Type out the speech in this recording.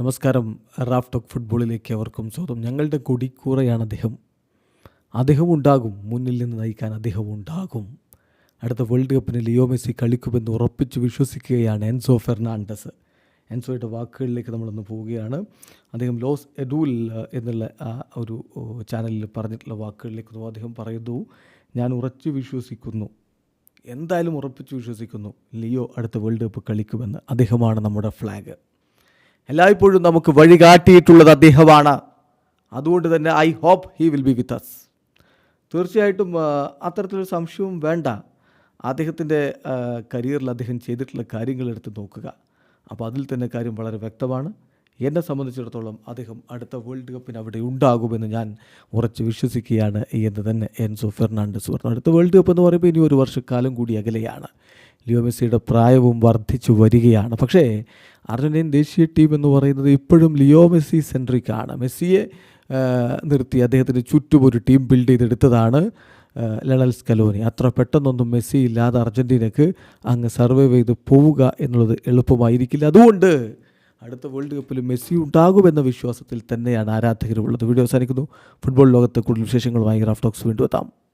നമസ്കാരം. Raf talk ഫുട്ബോളിലേക്ക് അവർക്കും സ്വാഗതം. ഞങ്ങളുടെ കൊടിക്കൂറയാണ് അദ്ദേഹം. അദ്ദേഹം ഉണ്ടാകും. മുന്നിൽ നിന്ന് നയിക്കാൻ അദ്ദേഹം ഉണ്ടാകും. അടുത്ത വേൾഡ് കപ്പിന് ലിയോ മെസ്സി കളിക്കുമെന്ന് ഉറപ്പിച്ച് വിശ്വസിക്കുകയാണ് എൻസോ ഫെർണാണ്ടസ്. എൻസോയുടെ വാക്കുകളിലേക്ക് നമ്മളൊന്ന് പോവുകയാണ്. അദ്ദേഹം ലോസ് എഡൂൽ എന്നുള്ള ആ ഒരു ചാനലിൽ പറഞ്ഞിട്ടുള്ള വാക്കുകളിലേക്ക് അദ്ദേഹം പറയുന്നു. ഞാൻ ഉറച്ചു വിശ്വസിക്കുന്നു. എന്തായാലും ഉറപ്പിച്ച് വിശ്വസിക്കുന്നു. ലിയോ അടുത്ത വേൾഡ് കപ്പ് കളിക്കുമെന്ന്. അദ്ദേഹമാണ് നമ്മുടെ ഫ്ലാഗ്. എല്ലായ്പ്പോഴും നമുക്ക് വഴി കാട്ടിയിട്ടുള്ളത് അദ്ദേഹമാണ്. അതുകൊണ്ട് തന്നെ I hope he will be with us തീർച്ചയായിട്ടും അത്തരത്തിലൊരു സംശയവും വേണ്ട. അദ്ദേഹത്തിന്റെ കരിയറിൽ അദ്ദേഹം ചെയ്തിട്ടുള്ള കാര്യങ്ങൾ എടുത്ത് നോക്കുക. അപ്പോൾ അതിൽ തന്നെ കാര്യം വളരെ വ്യക്തമാണ്. എന്നെ സംബന്ധിച്ചിടത്തോളം അദ്ദേഹം അടുത്ത വേൾഡ് കപ്പിന് അവിടെ ഉണ്ടാകുമെന്ന് ഞാൻ ഉറച്ച് വിശ്വസിക്കുകയാണ്. എന്ന് തന്നെ എൻസോ ഫെർണാണ്ടസ് പറഞ്ഞു. അടുത്ത വേൾഡ് കപ്പ് എന്ന് പറയുമ്പോൾ ഇനി ഒരു വർഷക്കാലം കൂടി അകലെയാണ്. ലിയോ മെസ്സിയുടെ പ്രായവും വർദ്ധിച്ചു വരികയാണ്. പക്ഷേ അർജന്റീൻ ദേശീയ ടീം എന്ന് പറയുന്നത് ഇപ്പോഴും ലിയോ മെസ്സി സെൻട്രിക് ആണ്. മെസ്സിയെ നിർത്തി അദ്ദേഹത്തിന് ചുറ്റും ഒരു ടീം ബിൽഡ് ചെയ്തെടുത്തതാണ് ലണൽ സ്കലോനി. അത്ര പെട്ടെന്നൊന്നും മെസ്സി ഇല്ലാതെ അർജന്റീനക്ക് അങ്ങ് സർവൈവ് ചെയ്ത് പോവുക എന്നുള്ളത് എളുപ്പമായിരിക്കില്ല. അതുകൊണ്ട് അടുത്ത വേൾഡ് കപ്പിൽ മെസ്സി ഉണ്ടാകുമെന്ന വിശ്വാസത്തിൽ തന്നെയാണ് ആരാധകരുള്ളത്. വീഡിയോ അവസാനിക്കുന്നു. ഫുട്ബോൾ ലോകത്തെ കൂടുതൽ വിശേഷങ്ങളുമായി ഗ്രാഫ് ടോക്സ് വീണ്ടും എത്താം.